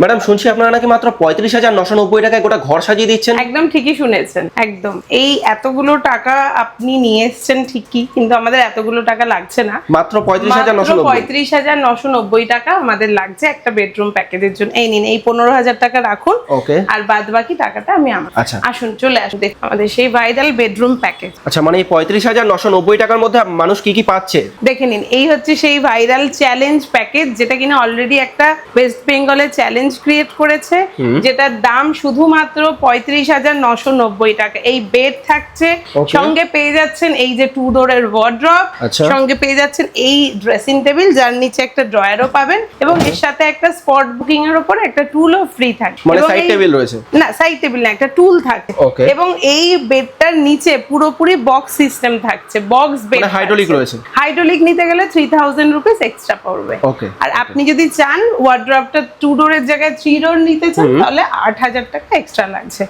Madam শুনছি আপনারা নাকি মাত্র পঁয়ত্রিশ হাজার নশো নব্বই টাকায় গোটা ঘর সাজিয়ে দিচ্ছেন। একদম ঠিকই শুনেছেন একদম। এই এতগুলো টাকা আপনি নিয়ে এসছেন ঠিকই কিন্তু আমাদের এতগুলো টাকা লাগছে না। মাত্র পঁয়ত্রিশ হাজার নশো পঁয়ত্রিশ হাজার নশো নব্বই টাকা আমাদের লাগছে একটা বেডরুম প্যাকেজের জন্য। এই নিন এই পনেরো হাজার টাকা রাখুন ওকে। আর বাদ বাকি টাকাটা আমি আমার আচ্ছা। আসুন চলে আসুন দেখুন আমাদের সেই ভাইরাল বেডরুম প্যাকেজ আচ্ছা মানে এই পঁয়ত্রিশ হাজার নশো নব্বই টাকার মধ্যে মানুষ কি কি পাচ্ছে? দেখে নিন এই হচ্ছে সেই ভাইরাল চ্যালেঞ্জ প্যাকেজ যেটা কিনা অলরেডি একটা ওয়েস্ট বেঙ্গলের চ্যালেঞ্জ ক্রিয়েট করেছে যেটার দাম শুধুমাত্র পঁয়ত্রিশ হাজার নশো নব্বই টাকা। এই বেড থাকছে সঙ্গে পেয়ে যাচ্ছেন এই যে টু ডোরের ওয়ার্ড্রপ। সঙ্গে পেয়ে যাচ্ছেন এই ড্রেসিং টেবিল যার নিচে একটা ড্রয়ারও পাবেন এবং এর সাথে একটা স্পট বুকিং এর উপর একটা টুলও ফ্রি থাকে মানে সাইড টেবিল রয়েছে? না সাইড টেবিল না একটা টুল থাকে এবং এই বেডটার নিচে পুরোপুরি বক্স সিস্টেম থাকছে বক্স বেড hydraulic রয়েছে। হাইড্রোলিক নিতে গেলে থ্রি থাউজেন্ড রুপিস এক্সট্রা পড়বে। আর আপনি যদি চান ওয়ার্ড্রপটা টু ডোরের জায়গায় থ্রি ডোর নিতে চান তাহলে আট হাজার টাকা এক্সট্রা লাগছে।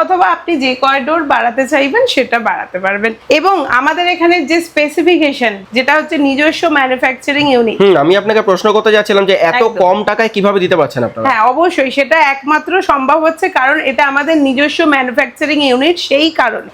অথবা আপনি যে কয় ডোর বাড়াতে চাইবেন সেটা বাড়াতে পারবেন। এবং আমাদের এখানে যে স্পেসিফিকেশন যেটা হচ্ছে নিজস্ব ম্যানুফ্যাকচারিং ইউনিট আমি আপনাকে প্রশ্ন করতে যাচ্ছিলাম যে এত কম টাকায় কীভাবে দিতে পারছেন আপনারা? হ্যাঁ অবশ্যই সেটা একমাত্র সম্ভব হচ্ছে কারণ এটা আমাদের নিজস্ব ম্যানুফ্যাকচারিং ইউনিট সেই কারণে।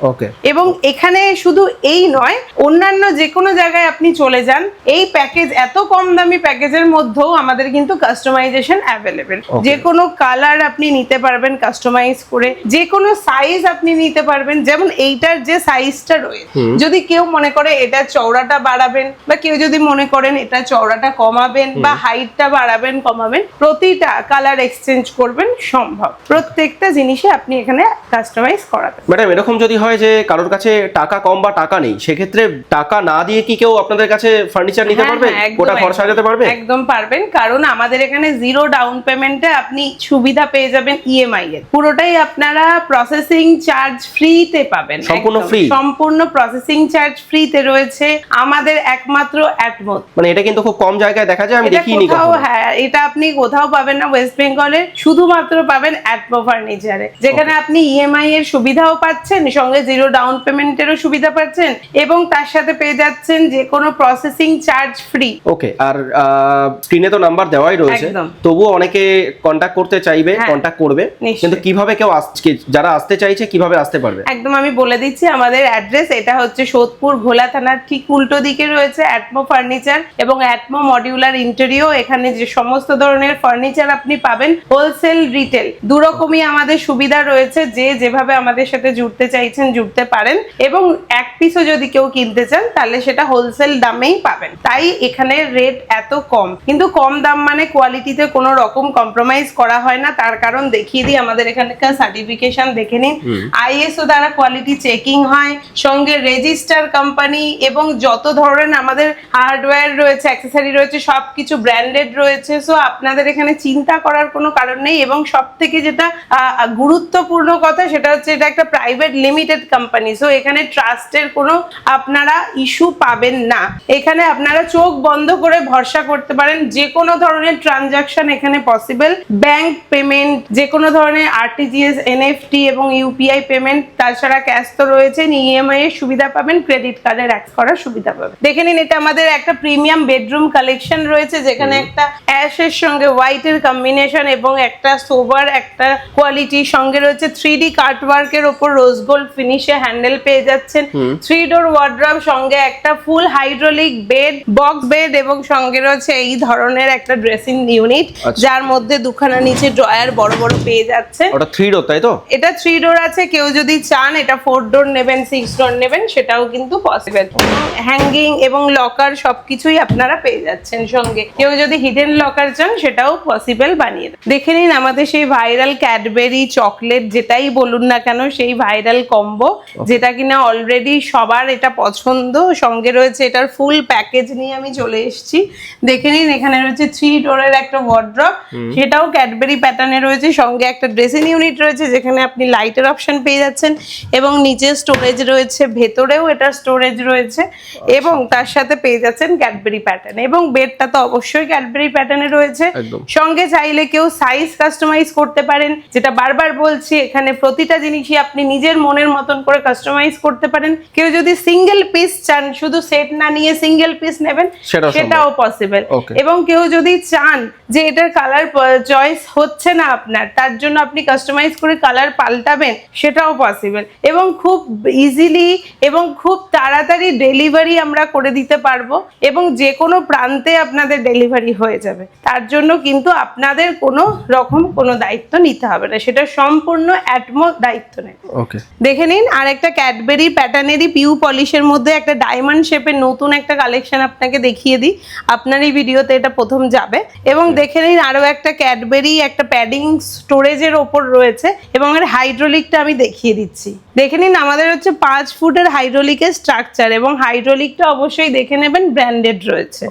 এবং এখানে শুধু এই নয় অন্যান্য যে কোনো জায়গায় আপনি চলে যান এই প্যাকেজ এত কম দামি প্যাকেজের মধ্যেও আমাদের কিন্তু কাস্টমাইজেশন অ্যাভেলেবেল. যে কোনো কালার আপনি নিতে পারবেন কাস্টমাইজ করে যে কোনো সাইজ আপনি নিতে পারবেন যেমন এইটার যে সাইজটা রয়েছে যদি কেউ মনে করে এটা চওড়াটা বাড়াবেন বা কেউ যদি মনে করেন এটা চওড়াটা কমাবেন বা হাইটটা বাড়াবেন কমাবেন প্রতিটা কালার এক্সচেঞ্জ করবেন সম্ভব। প্রত্যেকটা জিনিসে আপনি এখানে কাস্টমাইজ করাতে ম্যাডাম এরকম যদি হয় যে কারোর কাছে টাকা কম বা টাকা নেই সেক্ষেত্রে টাকা না দিয়ে কি কেউ আপনাদের কাছে ফার্নিচার নিতে হ্যাঁ, পারবে? হ্যাঁ, গোটা ঘর। সাজাতে পারবে? একদম পারবেন কারণ আমাদের এখানে জিরো ডাউন পেমেন্টে আপনি সুবিধা পেয়ে যাবেন ইএমআই এর। পুরোটাই আপনারা প্রসেসিং চার্জ ফ্রিতে পাবেন সম্পূর্ণ free? সম্পূর্ণ প্রসেসিং চার্জ ফ্রিতে রয়েছে। আমাদের একমাত্র অ্যাটমোদ মানে এটা কিন্তু খুব কম জায়গায় দেখা যায় আমি দেখিনি কোথাও হ্যাঁ এটা আপনি কোথাও পাবেন না ওয়েস্ট বেঙ্গলে শুধুমাত্র পাবেন অ্যাটমো ফার্নিচারে যেখানে আপনি ইএমআই এর সুবিধাও পাচ্ছেন সঙ্গে জিরো ডাউন পেমেন্টেরও সুবিধা পাচ্ছেন এবং তার সাথে পেয়ে যাচ্ছেন যে কোনো প্রসেসিং চার্জ ফ্রি ওকে আর স্ক্রিনে তো নাম্বার দেওয়াই রয়েছে। তবুও অনেকে কন্ট্যাক্ট করতে চাইবে হ্যাঁ, কন্ট্যাক্ট করবে। কিন্তু কীভাবে কেউ আসছে যারা আসতে চাইছে কীভাবে আসতে পারবে? একদম আমি বলে দিচ্ছি আমাদের অ্যাড্রেস এটা হচ্ছে সোদপুর ঘোলা থানার ঠিক উল্টো দিকে রয়েছে অ্যাটমো ফার্নিচার এবং অ্যাটমো মডিউলার ইন্টেরিও এখানে যে সমস্ত ধরনের ফার্নিচার আপনি পাবেন হোলসেল রিটেল দুরকমই আমাদের সুবিধা রয়েছে যে যেভাবে আমাদের সাথে জুড়তে চাইছেন জুড়তে পারেন। এবং এক পিসও যদি কেউ কিনতে চান তাহলে সেটা হোলসেল দামেই পাবেন। তাই এখানে রেট এত কম। কিন্তু কম দাম মানে কোয়ালিটিতে কোনো রকম কম্প্রোমাইজ করা হয় না তার কারণ দেখিয়ে দিই আমাদের এখানকার সার্টিফিকেশন দেখে নিন। আইএসও দ্বারা কোয়ালিটি চেকিং হয় সঙ্গে রেজিস্টার কোম্পানি এবং যত ধরনের আমাদের হার্ডওয়্যার রয়েছে অ্যাক্সেসারি রয়েছে সব কিছু ব্র্যান্ডেড রয়েছে। সো আপনাদের এখানে চিন্তা করার কোনো কারণ নেই এবং সব থেকে যেটা গুরুত্বপূর্ণ কথা সেটা হচ্ছে এটা একটা প্রাইভেট লিমিটেড কোম্পানি সো এখানে ট্রাস্টের কোনো আপনারা ইস্যু পাবেন না। এখানে আপনারা চোখ বন্ধ করে ভরসা করতে পারেন যে কোনো ধরনের ট্রানজাকশন এখানে পসিবল ব্যাংক পেমেন্ট যে কোনো ধরনের আরটিজিএস এনএফটি এবং ইউপিআই পেমেন্ট তাছাড়া ক্যাশ তো রয়েছে ইএমআই এর সুবিধা পাবেন ক্রেডিট কার্ডের অ্যাক্স করার সুবিধা পাবেন। দেখে নিন এটা আমাদের একটা প্রিমিয়াম বেডরুম কালেকশন রয়েছে যেখানে একটা অ্যাশের সঙ্গে হোয়াইটের কম্বিনেশন এবং একটা সোবার একটা কোয়ালিটির সঙ্গে রয়েছে। থ্রি ডি কার্টওয়ার্কের ওপর রোজ গোল্ড ফিনিশে হ্যান্ডেল পেয়ে যাচ্ছেন। থ্রি ডোর ওয়ার্ড্রপ সঙ্গে একটা full hydraulic bed box bed এবং সঙ্গে রয়েছে এই ধরনের একটা ড্রেসিং ইউনিট আচ্ছা। যার মধ্যে দুখানা নিচে ড্রয়ার বড় বড় পেয়ে যাচ্ছে। ওটা থ্রি ডোর তাই তো? এটা থ্রি ডোর আছে কেউ যদি চান এটা ফোর ডোর নেবেন সিক্স ডোর নেবেন সেটাও কিন্তু পসিবল হ্যাঙ্গিং এবং লকার সবকিছুই আপনারা পেয়ে যাচ্ছেন সঙ্গে। কেউ যদি হিডেন লকার চান সেটাও পসিবল বানিয়ে দেয়। দেখে নিন আমাদের সেই ভাইরাল ক্যাডবেরি চকলেট যেটাই বলুন না কেন সেই ভাইরাল কম্বো যেটা কিনা অলরেডি সবার এটা পছন্দ। সঙ্গে রয়েছে এটার ফুল প্যাকেজ নিয়ে আমি চলে এসেছি। দেখে নিন এখানে রয়েছে থ্রি ডোরের একটা ওয়ার্ড্রপ সেটাও ক্যাডবেরি প্যাটার্নে রয়েছে সঙ্গে একটা ড্রেসিং ইউনিট রয়েছে যেখানে আপনি লাইটের অপশন পেয়ে যাচ্ছেন এবং নিচে স্টোরেজ রয়েছে ভেতরেও এটা স্টোরেজ রয়েছে এবং তার সাথে পেয়ে যাচ্ছেন ক্যাডবেরি প্যাটার্ন এবং বেডটা তো অবশ্যই ক্যাডবেরি প্যাটার্নে রয়েছে। সঙ্গে চাইলে কেউ সাইজ কাস্টমাইজ করতে পারেন যেটা বারবার বলছি এখানে প্রতিটা জিনিসই আপনি নিজের মনের মতন করে কাস্টমাইজ করতে পারেন। কেউ যদি সিঙ্গেল পিস চান শুধু সেট না নিয়ে সিঙ্গেল পিস নেবেন সেটাও পসিবল এবং কেউ যদি চান যে এটার কালার চয়েস হচ্ছে না আপনার তার জন্য আপনি কাস্টমাইজ করে কালার পাল্টাবেন সেটাও পসিবল এবং খুব ইজিলি এবং খুব তাড়াতাড়ি ডেলিভারি আমরা করে দিতে পারব এবং যে কোনো প্রান্তে আপনাদের ডেলিভারি হয়ে যাবে। তার জন্য কিন্তু আপনাদের কোনো রকম কোনো দায়িত্ব নিতে হবে না সেটা সম্পূর্ণ অ্যাটমো দায়িত্ব নেই ওকে দেখে নিন আর একটা ক্যাডবেরি প্যাটার্নেরই পিউ পলিশের মধ্যে একটা ডায়মন্ড শেপের নতুন একটা কালেকশন আপনাকে দেখিয়ে দিই। আপনার এই ভিডিওতে এটা প্রথম যাবে এবং দেখে নিন আরও একটা ক্যাডবেরি একটা প্যাডিং স্টোরেজের ওপর রয়েছে এবং এর হাইড্রোলিকটা আমি দেখিয়ে দিচ্ছি। দেখে নিন আমাদের হচ্ছে পাঁচ ফুটের হাইড্রোলিকের স্ট্রাকচার এবং হাইড্রোলিকটা অবশ্যই দেখে নেবেন ব্র্যান্ডেড রয়েছে।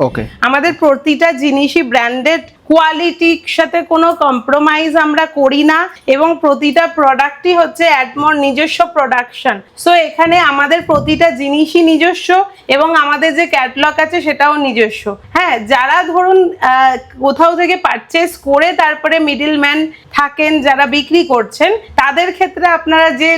আমাদের প্রতিটা জিনিসই ব্র্যান্ডেড কোয়ালিটির সাথে কোনো কম্প্রোমাইজ আমরা করি না এবং প্রতিটা প্রোডাক্টই হচ্ছে অ্যাডমোর নিজস্ব প্রোডাকশন সো এখানে আমাদের প্রতিটা জিনিসই নিজস্ব এবং আমাদের যে ক্যাটলগ আছে সেটাও নিজস্ব। হ্যাঁ যারা ধরুন কোথাও থেকে পারচেস করে তারপরে মিডিল ম্যান থাকেন যারা বিক্রি করছেন তাদের ক্ষেত্রে আপনারা যে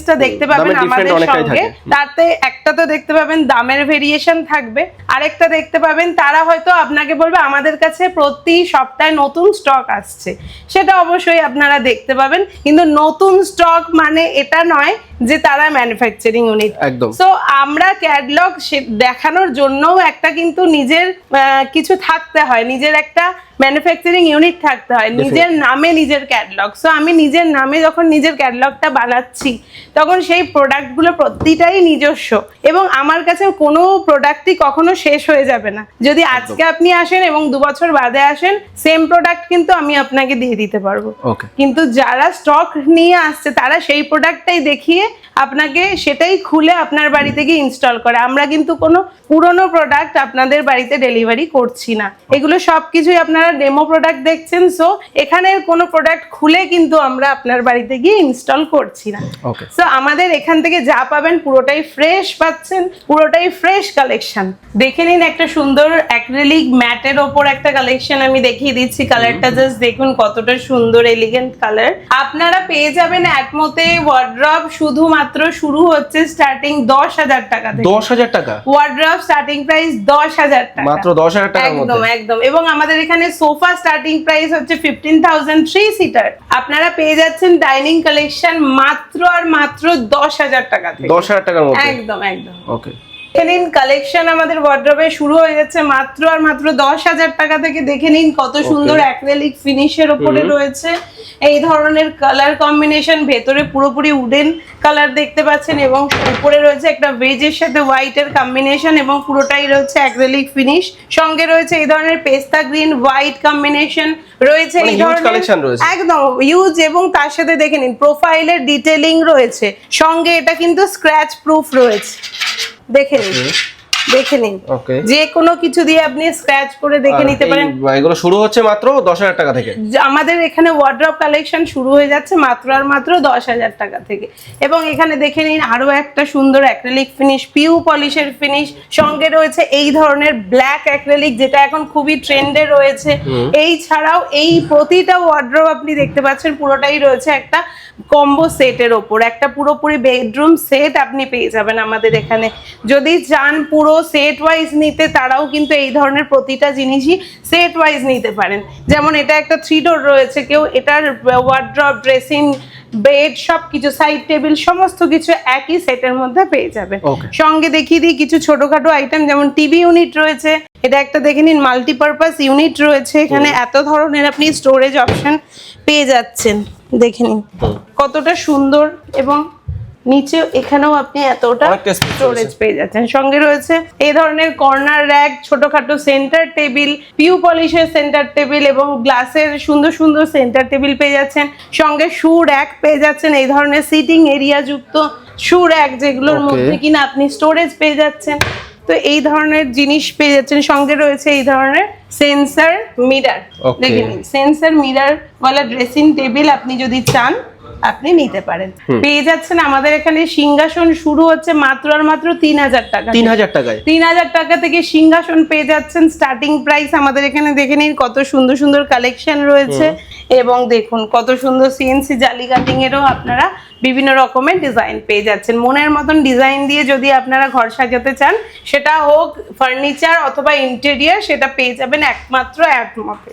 ডিফারেন্সটা দেখতে পাবেন আমাদের সঙ্গে। তাতে একটা তো দেখতে পাবেন দামের ভেরিয়েশন থাকবে আরেকটা দেখতে পাবেন তারা হয়তো আপনাকে বলবে আমাদের কাছে প্রতি সপ্তাহে নতুন স্টক আসছে। সেটা অবশ্যই আপনারা দেখতে পাবেন। কিন্তু নতুন স্টক মানে এটা নয় যে তারা ম্যানুফ্যাকচারিং ইউনিট একদম। সো আমরা ক্যাটলগ দেখানোর জন্যও একটা কিন্তু নিজের কিছু থাকতে হয়। নিজের একটা ম্যানুফ্যাকচারিং ইউনিট থাকতে হয়। নিজের নামে নিজের ক্যাটলগ সো আমি নিজের নামে যখন নিজের ক্যাটলগটা বানাচ্ছি তখন সেই প্রোডাক্টগুলো প্রতিটাই নিজস্ব এবং আমার কাছে কোনো প্রোডাক্টই কখনো শেষ হয়ে যাবে না। যদি আজকে আপনি আসেন এবং দু বছর বাদে আসেন সেম প্রোডাক্ট কিন্তু আমি আপনাকে দিয়ে দিতে পারব। কিন্তু যারা স্টক নিয়ে আসছে তারা সেই প্রোডাক্টটাই দেখিয়ে আপনাকে সেটাই খুলে আপনার বাড়ি থেকে ইনস্টল করে। আমরা কিন্তু কোনো পুরনো প্রোডাক্ট আপনাদের বাড়িতে ডেলিভারি করছি না। এগুলো সব কিছুই আপনারা ডেমো প্রোডাক্ট দেখছেন সো এখানে কোনো প্রোডাক্ট খুলে কিন্তু আমরা আপনার বাড়িতে গিয়ে ইনস্টল করছি না। সো আমাদের এখান থেকে যা পাবেন পুরোটাই ফ্রেশ পাচ্ছেন পুরোটাই ফ্রেশ কালেকশন দেখে নিন একটা সুন্দর অ্যাক্রিলিক ম্যাটের ওপর একটা কালেকশন আমি দেখিয়ে দিচ্ছি। কালারটা জাস্ট দেখুন কতটা সুন্দর এলিগেন্ট কালার আপনারা পেয়ে যাবেন একমতে ওয়ার্ড্রপ শুধুমাত্র শুরু হচ্ছে স্টার্টিং দশ হাজার টাকা দশ হাজার টাকা? ওয়ার্ড্রপ স্টার্টিং প্রাইস দশ হাজার টাকা। মাত্র দশ হাজার টাকা একদম একদম। এবং আমাদের এখানে সোফা স্টার্টিং প্রাইস হচ্ছে ফিফটিন থাউজেন্ড থ্রি সিটার আপনারা পেয়ে যাচ্ছেন ডাইনিং কালেকশন মাত্র আর মাত্র দশ হাজার টাকা দশ হাজার টাকার মধ্যে? একদম একদম। ওকে দেখে নিন কালেকশন আমাদের ওয়ার্ড্রবে শুরু হয়ে যাচ্ছে মাত্র আর মাত্র দশ হাজার টাকা থেকে দেখে নিন কত সুন্দর অ্যাক্রেলিক ফিনিশের ওপরে রয়েছে। এই ধরনের কালার কম্বিনেশন ভেতরে পুরোপুরি উডেন কালার দেখতে পাচ্ছেন এবং উপরে রয়েছে একটা ভেজের সাথে হোয়াইটের কম্বিনেশন এবং পুরোটাই রয়েছে অ্যাক্রেলিক ফিনিশ সঙ্গে রয়েছে এই ধরনের পেস্তা গ্রিন হোয়াইট কম্বিনেশন রয়েছে। মানে এই ধরনের। একদম ইউজ এবং তার সাথে দেখে নিন প্রোফাইলের ডিটেলিং রয়েছে। সঙ্গে এটা কিন্তু স্ক্র্যাচ প্রুফ রয়েছে। দেখে নিন। দেখে নিন। ওকে যে কোনো কিছু দিয়ে আপনি স্ক্র্যাচ করে দেখে নিতে পারেন। এগুলো শুরু হচ্ছে মাত্র দশ হাজার টাকা থেকে। আমাদের এখানে ওয়ার্ড্রপ কালেকশন শুরু হয়ে যাচ্ছে মাত্র আর মাত্র দশ হাজার টাকা থেকে। এবং এখানে দেখে নিন আরও একটা সুন্দর অ্যাক্রেলিক ফিনিশ পিউ পলিশের ফিনিশ সঙ্গে রয়েছে এই ধরনের ব্ল্যাক অ্যাক্রেলিক যেটা এখন খুবই ট্রেন্ডে রয়েছে। এই ছাড়াও এই প্রতিটা ওয়ার্ড্রপ আপনি দেখতে পাচ্ছেন পুরোটাই রয়েছে একটা কম্বো সেটের ওপর। একটা পুরোপুরি বেডরুম সেট আপনি পেয়ে যাবেন আমাদের এখানে। যদি চান পুরো সেট ওয়াইজ নিতে তারাও কিন্তু এই ধরনের প্রতিটা জিনিসই সেট ওয়াইজ নিতে পারেন। যেমন এটা একটা থ্রি ডোর রয়েছে কেউ এটার ওয়ার্ড্রপ ড্রেসিং বেড সব কিছু সাইড টেবিল সমস্ত কিছু একই সেটের মধ্যে পেয়ে যাবে। সঙ্গে দেখিয়ে দিই কিছু ছোটখাটো আইটেম যেমন টিভি ইউনিট রয়েছে। এটা একটা দেখে নিন মাল্টিপারপাস ইউনিট রয়েছে। এখানে এত ধরনের আপনি স্টোরেজ অপশন পেয়ে যাচ্ছেন। দেখে নিন কতটা সুন্দর এবং নিচে এখানেও আপনি এতটা স্টোরেজ। পেয়ে যাচ্ছেন। সঙ্গে রয়েছে এই ধরনের কর্নার র্যাক ছোটখাটো সেন্টার টেবিল পিউ পলিশের সেন্টার টেবিল এবং গ্লাসের সুন্দর সুন্দর সেন্টার টেবিল পেয়ে যাচ্ছেন। সঙ্গে শু র্যাক পেয়ে যাচ্ছেন এই ধরনের সিটিং এরিয়া যুক্ত শু র্যাক যেগুলোর মধ্যে কিনা আপনি স্টোরেজ পেয়ে যাচ্ছেন। তো এই ধরনের জিনিস পেয়ে যাচ্ছেন। সঙ্গে রয়েছে এই ধরনের সেন্সার মিরার. দেখে নিন সেন্সার মিরার ওয়ালা ড্রেসিং টেবিল আপনি যদি চান আপনি নিতে পারেন। পেয়ে যাচ্ছেন আমাদের এখানে সিংহাসন শুরু হচ্ছে মাত্র আর মাত্র তিন হাজার টাকা তিন হাজার টাকায়? তিন হাজার টাকা থেকে সিংহাসন পেয়ে যাচ্ছেন। স্টার্টিং প্রাইস আমাদের এখানে দেখে নিন কত সুন্দর সুন্দর কালেকশন রয়েছে। এবং দেখুন কত সুন্দর সিএনসি জালি কাটিং এরও আপনারা বিভিন্ন রকমের ডিজাইন পেয়ে যাচ্ছেন। মনের মতন ডিজাইন দিয়ে যদি আপনারা ঘর সাজাতে চান সেটা হোক ফার্নিচার অথবা ইন্টেরিয়ার সেটা পেয়ে যাবেন একমাত্র একমতে